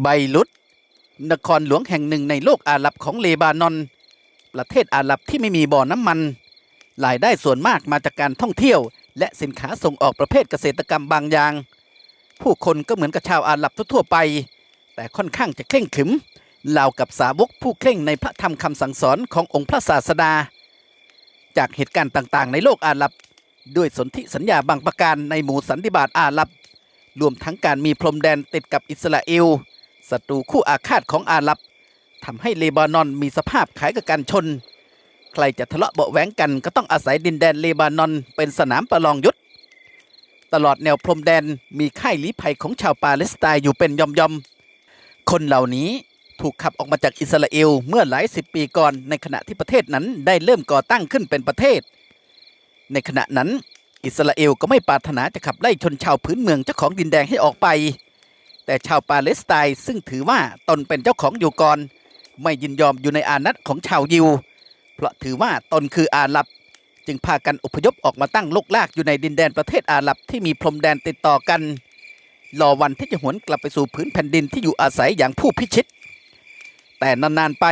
ไบรุตนครหลวงแห่งหนึ่งในโลกอาหรับของเลบานอน ประเทศอาหรับที่ไม่มีบ่อน้ำมัน รายได้ส่วนมากมาจากการท่องเที่ยว และสินค้าส่งออกประเภทเกษตรกรรมบางอย่าง ผู้คนก็เหมือนกับชาวอาหรับทั่วไป แต่ค่อนข้างจะเคร่งขรึมรากับสาวกผู้เคร่งในพระธรรมคำสั่งสอนขององค์พระศาสดา จากเหตุการณ์ต่างๆ ในโลกอาหรับ ด้วยสนธิสัญญาบางประการในหมู่สันติบาตอาหรับ รวมทั้งการมีพรมแดนติดกับอิสราเอล ศัตรูคู่อาฆาตของอาหรับทำให้เลบานอนมีสภาพคล้ายกับการชน ใครจะทะเลาะเบาแหวงกันก็ต้องอาศัยดินแดนเลบานอนเป็นสนามประลองยุทธตลอดแนวพรมแดนมีค่ายลี้ภัยของชาวปาเลสไตน์อยู่เป็นยอมๆ คนเหล่านี้ถูกขับออกมาจากอิสราเอลเมื่อหลายสิบปีก่อนในขณะที่ประเทศนั้นได้เริ่มก่อตั้งขึ้นเป็นประเทศ ในขณะนั้นอิสราเอลก็ไม่ปรารถนาจะขับไล่ชนชาวพื้นเมืองเจ้าของดินแดงให้ออกไป แต่ชาวปาเลสไตน์ซึ่งถือว่าตนเป็นเจ้าของอยู่ก่อน ไม่ยินยอมอยู่ในอานัตของชาวยิว เพราะถือว่าตนคืออาหรับ จึงพากันอพยพออกมาตั้งลกลากอยู่ในดินแดนประเทศอาหรับที่มีพรมแดนติดต่อกัน รอวันที่จะหวนกลับไปสู่พื้นแผ่นดินที่อยู่อาศัยอย่างผู้พิชิต แต่นานๆไป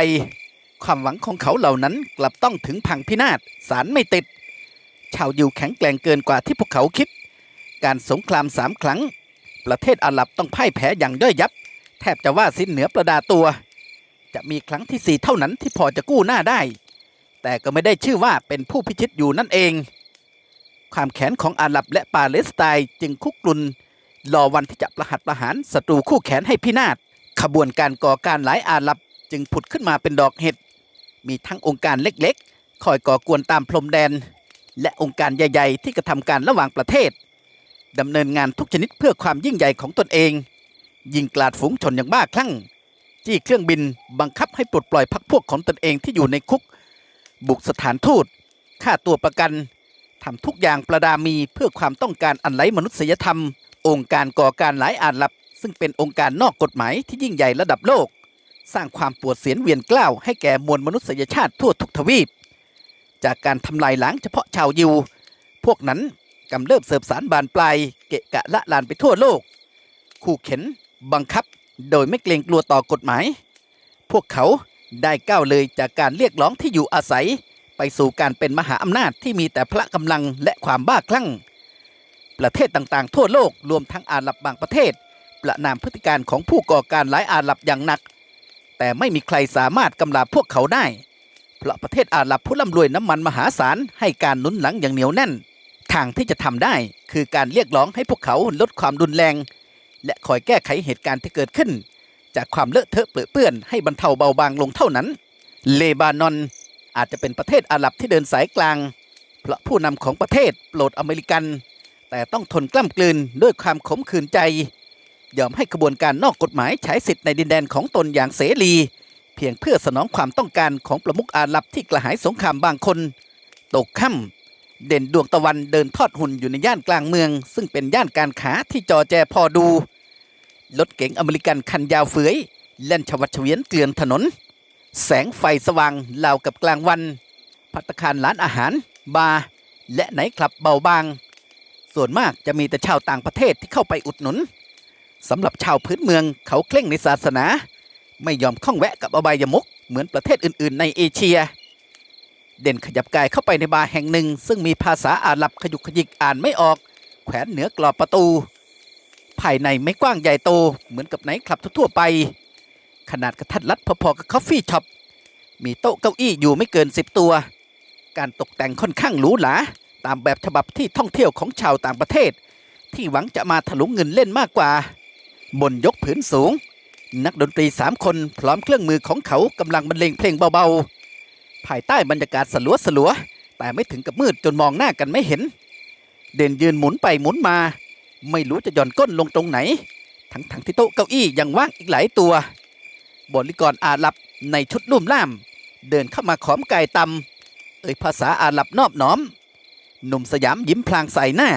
ความหวังของเขาเหล่านั้นกลับต้องถึงพังพินาศสารไม่ติด ชาวยิวแข็งแกร่งเกินกว่าที่พวกเขาคิด การสงครามสามครั้ง ประเทศอาหรับต้องพ่ายแพ้อย่างย่อยยับ แทบจะว่าสิ้นเหนือประดาตัว จะมีครั้งที่สี่เท่านั้นที่พอจะกู้หน้าได้ แต่ก็ไม่ได้ชื่อว่าเป็นผู้พิชิตอยู่นั่นเอง ความแข็งของอาหรับและปาเลสไตน์จึงคุกกรุนรอวันที่จะประหัตประหารศัตรูคู่แขนให้พินาศขบวนการก่อการหลายอาหรับจึงผุดขึ้นมาเป็นดอกเห็ด มีทั้งองค์การเล็กๆ คอยก่อกวนตามพรมแดน และองค์การใหญ่ ๆ ที่กระทำการระหว่างประเทศ ดำเนินงานทุกชนิดเพื่อความยิ่งใหญ่ของตนเอง ยิงกลาดฝูงชนอย่างบ้าคลั่ง จี้เครื่องบินบังคับให้ปลดปล่อยพรรคพวกของตนเองที่อยู่ในคุก บุกสถานทูตฆ่าตัวประกันทำทุกอย่างประดามีเพื่อความต้องการอันไร้มนุษยธรรม องค์การก่อการหลายอาหรับ ซึ่งเป็นองค์การนอกกฎหมายที่ยิ่งใหญ่ระดับโลก สร้างความปวดเสียนเวียนกล้าวให้แก่มวลมนุษยชาติทั่วทุกทวีป จากการทำลายล้างเฉพาะชาวยิว พวกนั้น กำเริบเสบสารบานปลายเกะกะละลานไปทั่วโลก ขู่เข็นบังคับโดยไม่เกรงกลัวต่อกฎหมาย พวกเขาได้ก้าวเลยจากการเรียกร้องที่อยู่อาศัย ไปสู่การเป็นมหาอำนาจที่มีแต่พละกำลังและความบ้าคลั่ง ประเทศต่างๆ ทั่วโลกรวมทั้งอาหรับบางประเทศ ประนามพฤติการของผู้ก่อการหลายอาหรับอย่างหนัก แต่ไม่มีใครสามารถกำราบพวกเขาได้ เพราะประเทศอาหรับผู้ร่ำรวยน้ำมันมหาศาลให้การนุนหลังอย่างเหนียวแน่น ทางที่จะทำได้คือการเรียกร้องให้พวกเขาลดความรุนแรง และคอยแก้ไขเหตุการณ์ที่เกิดขึ้น จากความเลอะเทอะเปื้อนเปื้อนให้บรรเทาเบาบางลงเท่านั้น เลบานอนอาจจะเป็นประเทศอาหรับที่เดินสายกลาง เพราะผู้นำของประเทศโปรดอเมริกัน แต่ต้องทนกล้ำกลืนด้วยความขมขื่นใจ ยอมให้กระบวนการนอกกฎหมายใช้สิทธิ์ในดินแดนของตนอย่างเสรี เพียงเพื่อสนองความต้องการของประมุขอาหรับที่กระหายสงครามบางคน ตกค่ำ เด่นดวงตะวันเดินทอดหุ่นอยู่ในย่านกลางเมือง ซึ่งเป็นย่านการค้าที่จอแจพอดู รถเก๋งอเมริกันคันยาวเฟือยแล่นชวัดเฉวียนเกลื่อนถนน แสงไฟสว่างรากับกลางวัน พัตตาคารร้านอาหาร บาร์และไหนคลับเบาบาง ส่วนมากจะมีแต่ชาวต่างประเทศที่เข้าไปอุดหนุนสำหรับชาวพื้นเมืองเขาเคร่งในศาสนา ไม่ยอมข้องแวะกับอบายมุกเหมือนประเทศอื่น ๆ ในเอเชีย เด่นขยับกายเข้าไปในบาร์แห่งหนึ่ง ซึ่งมีภาษาอาหรับขยุกขยิกอ่านไม่ออก แขวนเหนือกรอบประตู ภายในไม่กว้างใหญ่โตเหมือนกับไหนท์คลับทั่วไป ขนาดกระทัดรัดพอๆกับคอฟฟี่ช็อปมีโต๊ะเก้าอี้อยู่ไม่เกินสิบตัว การตกแต่งค่อนข้างหรูหราตามแบบฉบับที่ท่องเที่ยวของชาวต่างประเทศ ที่หวังจะมาถลุงเงินเล่นมากกว่า บนยกผืนสูง นักดนตรีสามคนพร้อมเครื่องมือของเขากำลังบรรเลงเพลงเบาๆ ภายใต้บรรยากาศสลัวสลัวแต่ไม่ถึงกับมืดจนมองหน้ากันไม่เห็น เด่นยืนหมุนไปหมุนมา ไม่รู้จะหย่อนก้นลงตรงไหน ทั้งๆที่โต๊ะเก้าอี้ยังว่างอีกหลายตัวบริกรอาหรับในชุดลุ่มล่าม เดินเข้ามาขอมกายตำเอ่ยภาษาอาหรับนอบน้อม หนุ่มสยามยิ้มพลางใส่หน้า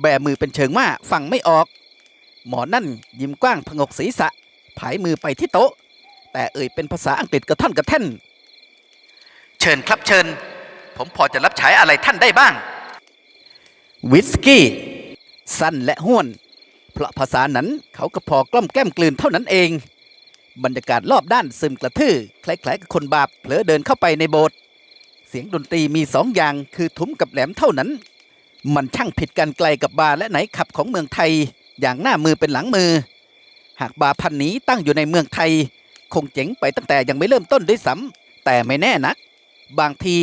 แบมือเป็นเชิงว่าฟังไม่ออก หมอนั่นยิ้มกว้างผงกศีรษะ ผายมือไปที่โต๊ะ แต่เอ่ยเป็นภาษาอังกฤษกระท่อนกระแท่น เชิญครับเชิญ ผมพอจะรับใช้อะไรท่านได้บ้าง วิสกี้ สั้นและห้วน เพราะภาษานั้นเขาก็พอกล้อมแกล้มกลืนเท่านั้นเอง บรรยากาศรอบด้านซึมกระทื่อคล้ายๆกับคนบาปเผลอเดินเข้าไปในโบสถ์เสียงดนตรีมีสองอย่างคือทุ้มกับแหลมเท่านั้น มันช่างผิดกันไกลกับบาร์และไหนขับของเมืองไทย อย่างหน้ามือเป็นหลังมือ หากบาร์พันนี้ตั้งอยู่ในเมืองไทย คงเจ๋งไปตั้งแต่ยังไม่เริ่มต้นด้วยซ้ำแต่ไม่แน่นัก บางที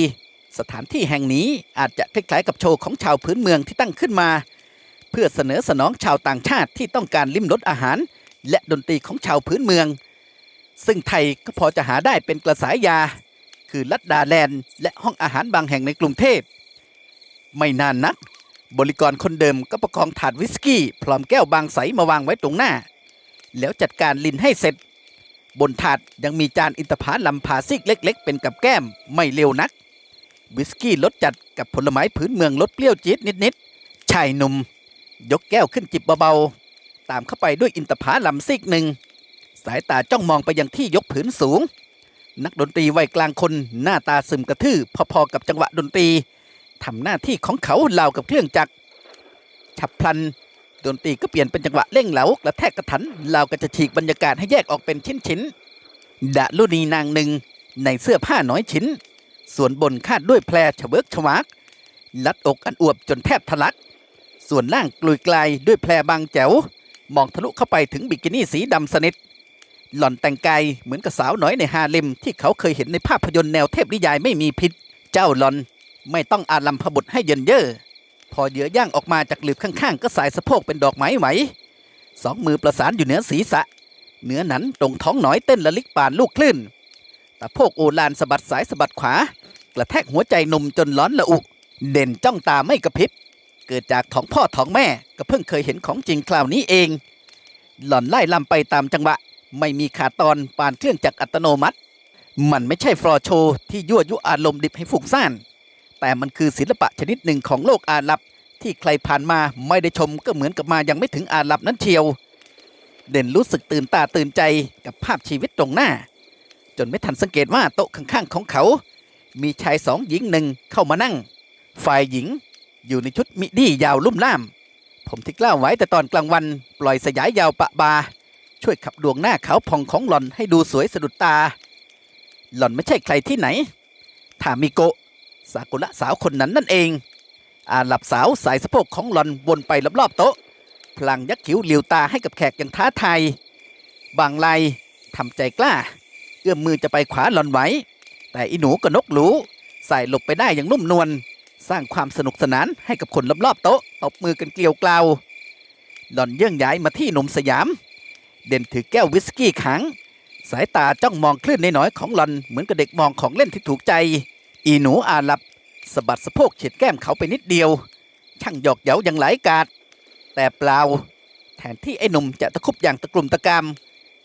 สถานที่แห่งนี้อาจจะคล้ายๆกับโชว์ของชาวพื้นเมืองที่ตั้งขึ้นมา เพื่อเสนอสนองชาวต่างชาติที่ต้องการลิ้มรสอาหาร และดนตรีของชาวพื้นเมือง ซึ่งไทยก็พอจะหาได้เป็นกระสายยา คือลัดดาแลนด์ และห้องอาหารบางแห่งในกรุงเทพ ไม่นานนัก บริกรคนเดิมก็ประคองถาดวิสกี้ พร้อมแก้วบางใสมาวางไว้ตรงหน้า แล้วจัดการลินให้เสร็จ บนถาดยังมีจานอินทผลัมพาซิกเล็ก ๆ เป็นกับแก้มไม่เร็วนักวิสกี้รสจัดกับผลไม้พื้นเมืองรสเปรี้ยวจี๊ดนิดๆชายหนุ่ม ยกแก้วขึ้นจิบเบาๆตามเข้าไปด้วยอินทผลัมซิกหนึ่งสายตาจ้องมองไปยังที่ยกผืนสูง นักดนตรีวัยกลางคนหน้าตาซึมกระทื่อพอๆกับจังหวะดนตรีทำหน้าที่ของเขาเล่ากับเครื่องจักรฉับพลัน ดนตรีก็เปลี่ยนเป็นจังหวะเร่งเหลากระแทกกระทัน เราก็จะฉีกบรรยากาศให้แยกออกเป็นชิ้นๆดะลุนีนางหนึ่งในเสื้อผ้าน้อยชิ้น ส่วนบนคาดด้วยแพรเฉเบิกฉวากลัดอกอันอวบจนแทบทะลัก ส่วนล่างกลุยกลายด้วยแพรบางแจ๋ว มองทะลุเข้าไปถึงบิกินี่สีดำสนิท หล่อนแต่งกายเหมือนกับสาวน้อยในฮาเลมที่เขาเคยเห็นในภาพยนตร์แนวเทพนิยายไม่มีพิษ เจ้าหลอนไม่ต้องอาลัมพบุตรให้เยินเย่อ พอเหยื่อย่างออกมาจากหลืบข้างๆ ก็สายสะโพกเป็นดอกไม้ไหวสองมือประสานอยู่เหนือศีรษะ เหนือนั้นตรงท้องหนอยเต้นละลิกป่านลูกคลื่น ตะโพกโอลานสะบัดสายสะบัดขวา กระแทกหัวใจนมจนร้อนละอุ เด่นจ้องตาไม่กระพริบ เกิดจากท้องพ่อท้องแม่ก็เพิ่งเคยเห็นของจริงคราวนี้เอง หล่อนไล่ลำไปตามจังหวะ ไม่มีขาดตอนปานเครื่องจักรอัตโนมัติ มันไม่ใช่ฟลอโชที่ยั่วยุอารมณ์ดิบให้ฟุ้งซ่าน แต่มันคือศิลปะชนิดหนึ่งของโลกอาหรับ ที่ใครผ่านมาไม่ได้ชมก็เหมือนกับมายังไม่ถึงอาหรับนั้นเชียว เด่นรู้สึกตื่นตาตื่นใจกับภาพชีวิตตรงหน้า จนไม่ทันสังเกตว่าโต๊ะข้างๆของเขา มีชายสองหญิงหนึ่งเข้ามานั่ง ฝ่ายหญิงอยู่ในชุดมิดี้ยาวลุ่มล่าม ผมที่กล้าวไว้แต่ตอนกลางวัน ปล่อยสยายยาวปะบา ช่วยขับดวงหน้าขาวพองของหล่อนให้ดูสวยสะดุดตา หล่อนไม่ใช่ใครที่ไหนทามิโกะ สากุระสาวคนนั้นนั่นเองอาหลับสาวสายสะโพกของหลอนวนไปรอบๆโต๊ะ พลางยักคิ้วเหลียวตาให้กับแขกอย่างท้าทาย บางไลทำใจกล้า เอื้อมมือจะไปขวาหลอนไว้ แต่อีหนูก็นกหลูใส่หลบไปได้อย่างนุ่มนวล สร้างความสนุกสนานให้กับคนรอบๆโต๊ะ ตบมือกันเกลียวกลาว หลอนเยื่องย้ายมาที่หนุ่มสยาม เด่นถือแก้ววิสกี้ขัง สายตาจ้องมองคลื่นน้อยๆของหลอนเหมือนกับเด็กมองของเล่นที่ถูกใจ อีหนูอาหลับสะบัดสะโพกเฉียดแก้มเขาไปนิดเดียว ช่างหยอกเย้าอย่างไหลากาดแต่เปล่า แทนที่ไอ้หนุ่มจะตะคุบอย่างตะกลุ่มตะกาม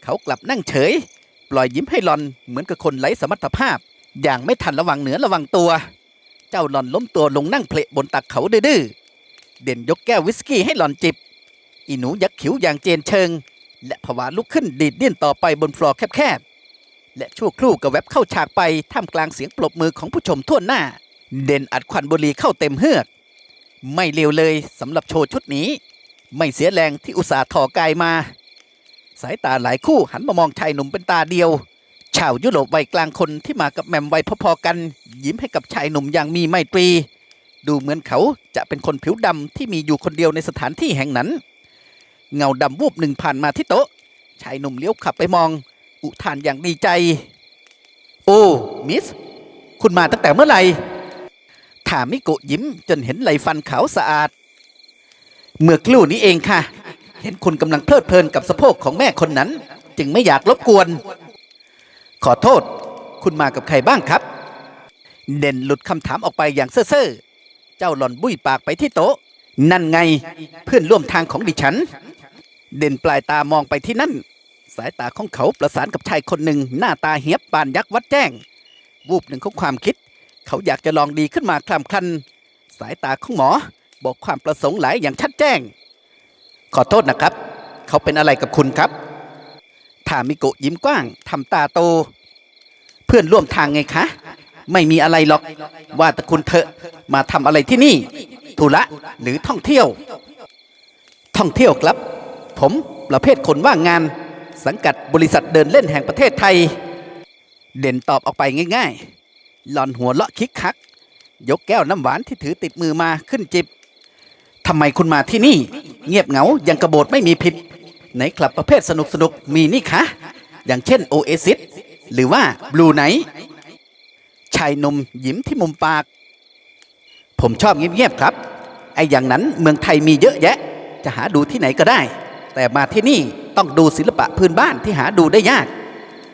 เขากลับนั่งเฉย ปล่อยยิ้มให้หลอนเหมือนกับคนไร้สมรรถภาพ อย่างไม่ทันระวังเหนือระวังตัว เจ้าหลอนล้มตัวลงนั่งเพลบนตักเขาดื้อเด่นยกแก้ววิสกี้ให้หลอนจิบ อีหนูยักขิวอย่างเจนเชิง และผวาลุกขึ้นดีดดิ้นต่อไปบนฟลอร์แคบ และชั่วครู่ก็แวบเข้าฉากไปท่ามกลางเสียงปรบมือของผู้ชมทั่วหน้า เด่นอัดควันบุหรี่เข้าเต็มเฮือก ไม่เลวเลยสำหรับโชว์ชุดนี้ ไม่เสียแรงที่อุตส่าห์ถอกายมา สายตาหลายคู่หันมามองชายหนุ่มเป็นตาเดียว ชาวยุโรปวัยกลางคนที่มากับแหมมวัยพอๆกัน ยิ้มให้กับชายหนุ่มอย่างมีไมตรี ดูเหมือนเขาจะเป็นคนผิวดำที่มีอยู่คนเดียวในสถานที่แห่งนั้น เงาดำวูบหนึ่งผ่านมาที่โต๊ะชายหนุ่มเลี้ยวขับไปมอง อุทานอย่างดีใจ โอ้ มิส คุณมาตั้งแต่เมื่อไหร่ถามิโกะยิ้มจนเห็นไหลฟันขาวสะอาด เมื่อครู่นี้เองค่ะ เห็นคุณกำลังเพลิดเพลินกับสะโพกของแม่คนนั้น จึงไม่อยากรบกวน ขอโทษ คุณมากับใครบ้างครับ เด่นหลุดคำถามออกไปอย่างเซ่อๆเจ้าหล่อนบุ้ยปากไปที่โต๊ะ นั่นไงเพื่อนร่วมทางของดิฉัน เด่นปลายตามองไปที่นั่นายตาของเขาประสานกับชายคนหนึ่งหน้าตาเหียบปานยักษ์วัดแจ้ง วูบหนึ่งของความคิด เขาอยากจะลองดีขึ้นมาคลำคลัน สายตาของหมอบอกความประสงค์หลายอย่างชัดแจ้ง ขอโทษนะครับ เขาเป็นอะไรกับคุณครับทามิโกะยิ้มกว้างทำตาโต เพื่อนร่วมทางไงคะ ไม่มีอะไรหรอกว่าแต่คุณเถอะมาทำอะไรที่นี่ธุระหรือท่องเที่ยว ท่องเที่ยวครับ ผมประเภทคนว่างงาน สังกัดบริษัทเดินเล่นแห่งประเทศไทย เด่นตอบออกไปง่ายๆ หลอนหัวเลาะคิกคัก ยกแก้วน้ำหวานที่ถือติดมือมาขึ้นจิบทำไมคุณมาที่นี่ เงียบเหงายังกระโบดไม่มีผิดไหนคลับประเภทสนุกสนุกๆมีนี่คะ อย่างเช่นโอเอซิสหรือว่าบลูไนชายนมยิ้มที่มุมปาก ผมชอบเงียบๆครับ ไอ้อย่างนั้นเมืองไทยมีเยอะแยะ จะหาดูที่ไหนก็ได้ แต่มาที่นี่ ต้องดูศิลปะพื้นบ้านที่หาดูได้ยาก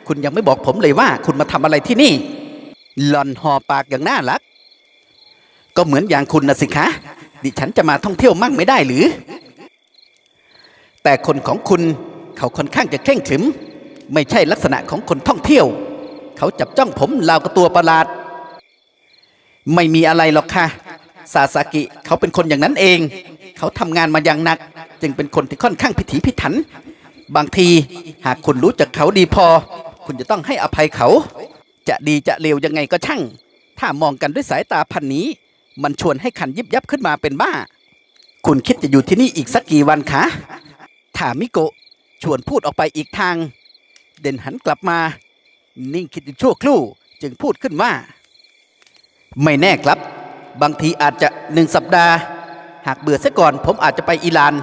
คุณยังไม่บอกผมเลยว่า คุณมาทำอะไรที่นี่ หลอนหอปากอย่างน่ารัก ก็เหมือนอย่างคุณนะสิคะ ดิฉันจะมาท่องเที่ยวมั่งไม่ได้หรือ แต่คนของคุณเขาค่อนข้างจะเคร่งขรึม ไม่ใช่ลักษณะของคนท่องเที่ยว เขาจับจ้องผมราวกับตัวประหลาด ไม่มีอะไรหรอกค่ะซาสากิเขาเป็นคนอย่างนั้นเอง เขาทำงานมาอย่างหนัก จึงเป็นคนที่ค่อนข้างพิถีพิถัน บางที หากคุณรู้จักเขาดีพอ คุณจะต้องให้อภัยเขา จะดีจะเลวยังไงก็ช่าง ถ้ามองกันด้วยสายตาพันนี้ มันชวนให้ขันยิบยับขึ้นมาเป็นบ้า คุณคิดจะอยู่ที่นี่อีกสักกี่วันคะถามิโกะชวนพูดออกไปอีกทาง เด่นหันกลับมา นิ่งคิดอยู่ชั่วครู่จึงพูดขึ้นว่า ไม่แน่ครับ บางทีอาจจะหนึ่งสัปดาห์ หากเบื่อซะก่อนผมอาจจะไปอิหร่าน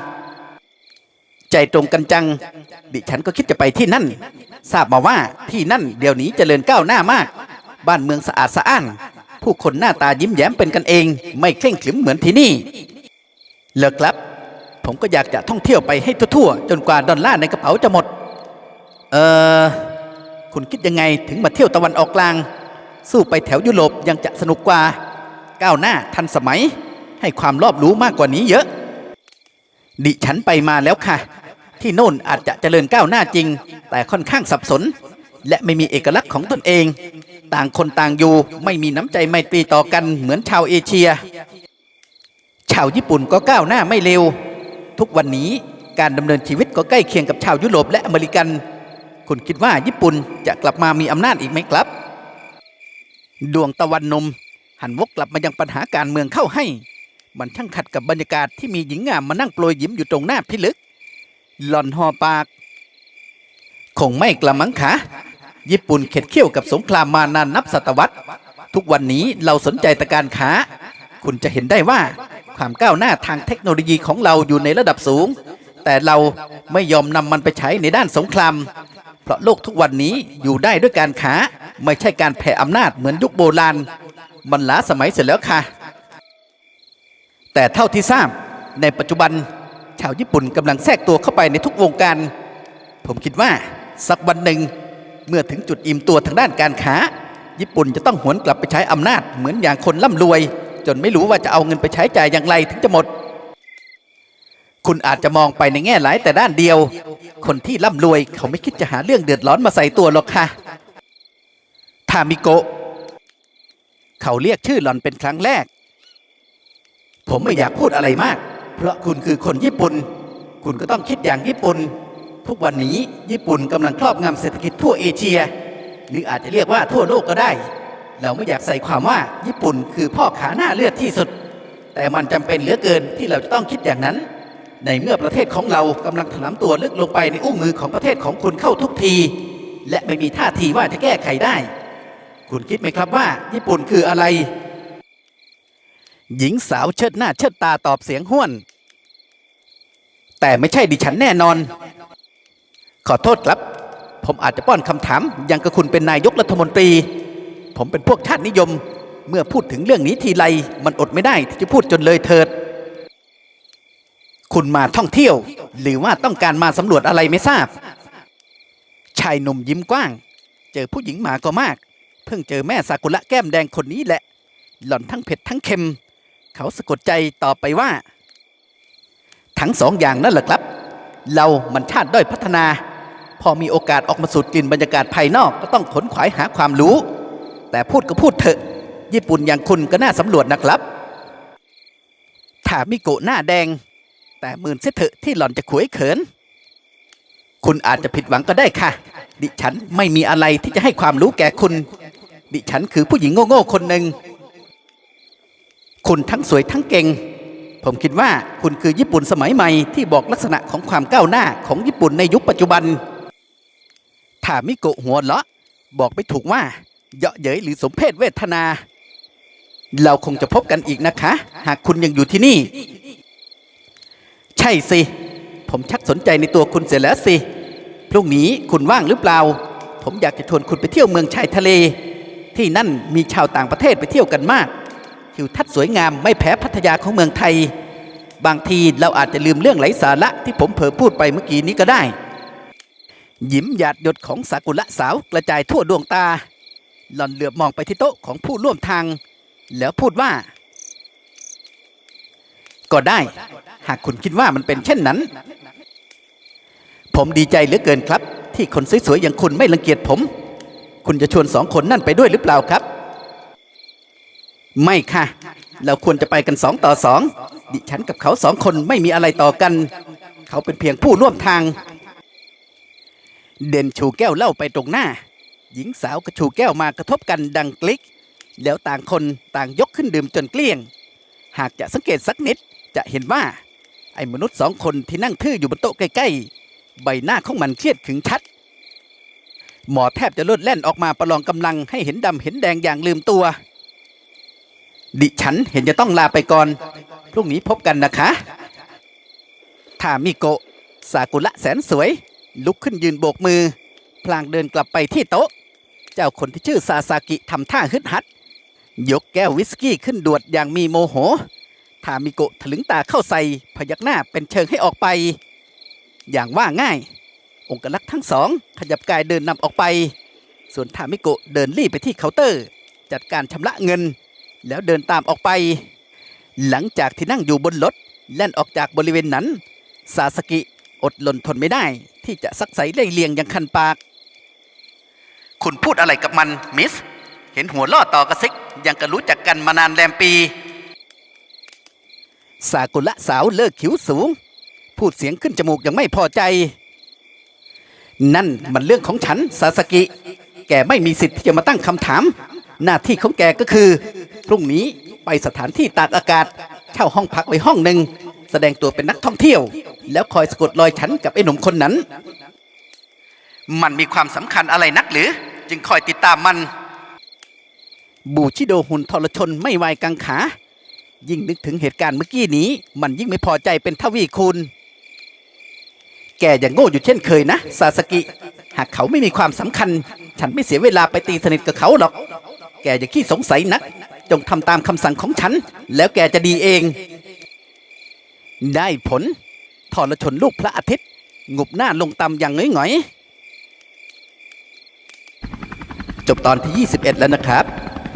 ใจตรงกันจัง ดิฉันก็คิดจะไปที่นั่น ทราบมาว่าที่นั่นเดี๋ยวนี้เจริญก้าวหน้ามาก บ้านเมืองสะอาดสะอ้าน ผู้คนหน้าตายิ้มแย้มเป็นกันเอง ไม่เคร่งขรึมเหมือนที่นี่เลิกครับ ผมก็อยากจะท่องเที่ยวไปให้ทั่วๆจนกว่าดอลลาร์ในกระเป๋าจะหมด เออคุณคิดยังไงถึงมาเที่ยวตะวันออกกลาง สู้ไปแถวยุโรปยังจะสนุกกว่า ก้าวหน้าทันสมัย ให้ความรอบรู้มากกว่านี้เยอะ ดิฉันไปมาแล้วค่ะ ที่โน่นอาจจะเจริญก้าวหน้าจริง แต่ค่อนข้างสับสน และไม่มีเอกลักษณ์ของตนเอง ต่างคนต่างอยู่ไม่มีน้ำใจไมตรีต่อกันเหมือนชาวเอเชีย ชาวญี่ปุ่นก็ก้าวหน้าไม่เร็ว ทุกวันนี้การดำเนินชีวิตก็ใกล้เคียงกับชาวยุโรปและอเมริกัน คุณคิดว่าญี่ปุ่นจะกลับมามีอำนาจอีกไหมครับ ดวงตะวันนม หันวกกลับมายังปัญหาการเมืองเข้าให้ มันช่างขัดกับบรรยากาศที่มีหญิงงามมานั่งโปรยยิ้มอยู่ตรงหน้าพิลึก หล่อนหอปาก คงไม่กระมังคะญี่ปุ่นเข็ดเคี่ยวกับสงครามมานานนับศตวรรษ ทุกวันนี้เราสนใจแต่การค้า คุณจะเห็นได้ว่าความก้าวหน้าทางเทคโนโลยีของเราอยู่ในระดับสูง แต่เราไม่ยอมนำมันไปใช้ในด้านสงคราม เพราะโลกทุกวันนี้อยู่ได้ด้วยการค้า ไม่ใช่การแผ่อำนาจเหมือนยุคโบราณ มันล้าสมัยเสร็จแล้วค่ะ แต่เท่าที่ทราบในปัจจุบัน ชาวญี่ปุ่นกำลังแทรกตัวเข้าไปในทุกวงการ ผมคิดว่าสักวันหนึ่งเมื่อถึงจุดอิ่มตัวทางด้านการค้า ญี่ปุ่นจะต้องหวนกลับไปใช้อำนาจเหมือนอย่างคนร่ำรวย จนไม่รู้ว่าจะเอาเงินไปใช้จ่ายอย่างไรถึงจะหมด คุณอาจจะมองไปในแง่หลายแต่ด้านเดียว คนที่ร่ำรวยเขาไม่คิดจะหาเรื่องเดือดร้อนมาใส่ตัวหรอกค่ะทามิโกะเขาเรียกชื่อหล่อนเป็นครั้งแรก ผมไม่อยากพูดอะไรมาก เพราะคุณคือคนญี่ปุ่น คุณก็ต้องคิดอย่างญี่ปุ่น ทุกวันนี้ญี่ปุ่นกำลังครอบงำเศรษฐกิจทั่วเอเชีย หรืออาจจะเรียกว่าทั่วโลกก็ได้ เราไม่อยากใส่ความว่าญี่ปุ่นคือพ่อขาหน้าเลือดที่สุด แต่มันจำเป็นเหลือเกินที่เราจะต้องคิดอย่างนั้น ในเมื่อประเทศของเรากำลังถลำตัวลึกลงไปในอุ้งมือของประเทศของคุณเข้าทุกที และไม่มีท่าทีว่าจะแก้ไขได้ คุณคิดไหมครับว่า ญี่ปุ่นคืออะไร หญิงสาวเชิดหน้าเชิดตาตอบเสียงห้วน แต่ไม่ใช่ดิฉันแน่นอน ขอโทษครับ ผมอาจจะป้อนคำถามยังกับคุณเป็นนายกรัฐมนตรี ผมเป็นพวกชาตินิยม เมื่อพูดถึงเรื่องนี้ทีไรมันอดไม่ได้ที่จะพูดจนเลยเถิด คุณมาท่องเที่ยว หรือว่าต้องการมาสำรวจอะไรไม่ทราบ ชายหนุ่มยิ้มกว้าง เจอผู้หญิงหมาก็มาก เพิ่งเจอแม่ซากุระแก้มแดงคนนี้แหละ หล่อนทั้งเผ็ดทั้งเค็ม เขาสะกดใจตอบไปว่า ทั้งสองอย่างนั่นแหละครับ เรามันชาติด้อยพัฒนา พอมีโอกาสออกมาสูดกลิ่นบรรยากาศภายนอกก็ต้องขนขวายหาความรู้ แต่พูดก็พูดเถอะ ญี่ปุ่นอย่างคุณก็น่าสำรวจนะครับถามิโกะหน้าแดง แต่หมื่นเสเถอะที่หล่อนจะขวยเขิน คุณอาจจะผิดหวังก็ได้ค่ะ ดิฉันไม่มีอะไรที่จะให้ความรู้แก่คุณ ดิฉันคือผู้หญิงโง่ๆคนหนึ่ง คุณทั้งสวยทั้งเก่ง ผมคิดว่าคุณคือญี่ปุ่นสมัยใหม่ที่บอกลักษณะของความก้าวหน้าของญี่ปุ่นในยุคปัจจุบัน ถามิโกะหัวเราะบอกไม่ถูกว่าเยาะเย้ยหรือสมเพศเวทนา เราคงจะพบกันอีกนะคะ หากคุณยังอยู่ที่นี่ ใช่สิ ผมชักสนใจในตัวคุณเสียแล้วสิ พรุ่งนี้คุณว่างหรือเปล่า ผมอยากจะชวนคุณไปเที่ยวเมืองชายทะเล ที่นั่นมีชาวต่างประเทศไปเที่ยวกันมาก ทิวทัศน์สวยงามไม่แพ้พัทยาของเมืองไทย บางทีเราอาจจะลืมเรื่องไร้สาระที่ผมเผลอพูดไปเมื่อกี้นี้ก็ได้ ยิ้มหยาดหยดของสากุระสาวกระจายทั่วดวงตา หล่อนเหลือบมองไปที่โต๊ะของผู้ร่วมทาง แล้วพูดว่า ก็ได้ หากคุณคิดว่ามันเป็นเช่นนั้น ผมดีใจเหลือเกินครับ ที่คนสวยๆอย่างคุณไม่รังเกียจผม คุณจะชวนสองคนนั่นไปด้วยหรือเปล่าครับ ไม่ค่ะ เราควรจะไปกันสองต่อสองดิฉันกับเขาสองคนไม่มีอะไรต่อกัน เขาเป็นเพียงผู้ร่วมทาง เด่นชูแก้วเหล่าไปตรงหน้า หญิงสาวกับชูแก้วมากระทบกันดังกลิก แล้วต่างคนต่างยกขึ้นดื่มจนเกลี้ยง หากจะสังเกตสักนิดจะเห็นว่า ไอ้มนุษย์สองคนที่นั่งทื่ออยู่บนโต๊ะใกล้ๆ ใบหน้าของมันเครียดขึงชัด หมอแทบจะลดแล่นออกมาประลองกำลังให้เห็นดำเห็นแดงอย่างลืมตัว ดิฉันเห็นจะต้องลาไปก่อน พรุ่งนี้พบกันนะคะทามิโกะซากุระแสนสวย ลุกขึ้นยืนโบกมือ พลางเดินกลับไปที่โต๊ะ เจ้าคนที่ชื่อซาซากิทำท่าฮึดฮัด ยกแก้ววิสกี้ขึ้นดวดอย่างมีโมโหทามิโกะถลึงตาเข้าใส่พยักหน้าเป็นเชิงให้ออกไป อย่างว่าง่าย องค์ลักษ์ทั้งสองขยับกายเดินนำออกไป ส่วนทามิโกะเดินรีบไปที่เคาน์เตอร์ จัดการชำระเงิน แล้วเดินตามออกไป หลังจากที่นั่งอยู่บนรถแล่นออกจากบริเวณนั้น ซาสกิอดหล่นทนไม่ได้ ที่จะซักไซไล่เลียงอย่างคันปาก คุณพูดอะไรกับมันมิส เห็นหัวล่อต่อกระซิกยังกะรู้จักกันมานานแรมปี สากุละสาวเลิกขิวสูง พูดเสียงขึ้นจมูกยังไม่พอใจ นั่นมันเรื่องของฉัน ซาสกิ แกไม่มีสิทธิ์ที่จะมาตั้งคำถาม หน้าที่ของแกก็คือ พรุ่งนี้ไปสถานที่ตากอากาศ เช่าห้องพักไว้ห้องหนึ่งแสดงตัวเป็นนักท่องเที่ยว แล้วคอยสะกดรอยฉันกับไอ้หนุ่มคนนั้น มันมีความสำคัญอะไรนักหรือ จึงคอยติดตามมัน บูชิโดหุนทรชนไม่ไวายกังขา ยิ่งนึกถึงเหตุการณ์เมื่อกี้นี้ มันยิ่งไม่พอใจเป็นทวีคูณแกอย่างโง่อยู่เช่นเคยนะ ซาสกิ หากเขาไม่มีความสำคัญ ฉันไม่เสียเวลาไปตีสนิทกับเขาหรอก แกอย่าขี้สงสัยนัก จงทำตามคำสั่งของฉัน แล้วแกจะดีเอง ได้ผลทรชนลูกพระอาทิตย์งบหน้าลงต่ำอย่างหงอยๆ จบตอนที่ 21 แล้วนะครับ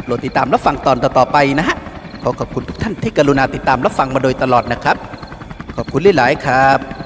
โปรดติดตามรับฟังตอนต่อๆไปนะฮะ ขอขอบคุณทุกท่านที่กรุณาติดตามรับฟังมาโดยตลอดนะครับ ขอบคุณหลายๆครับ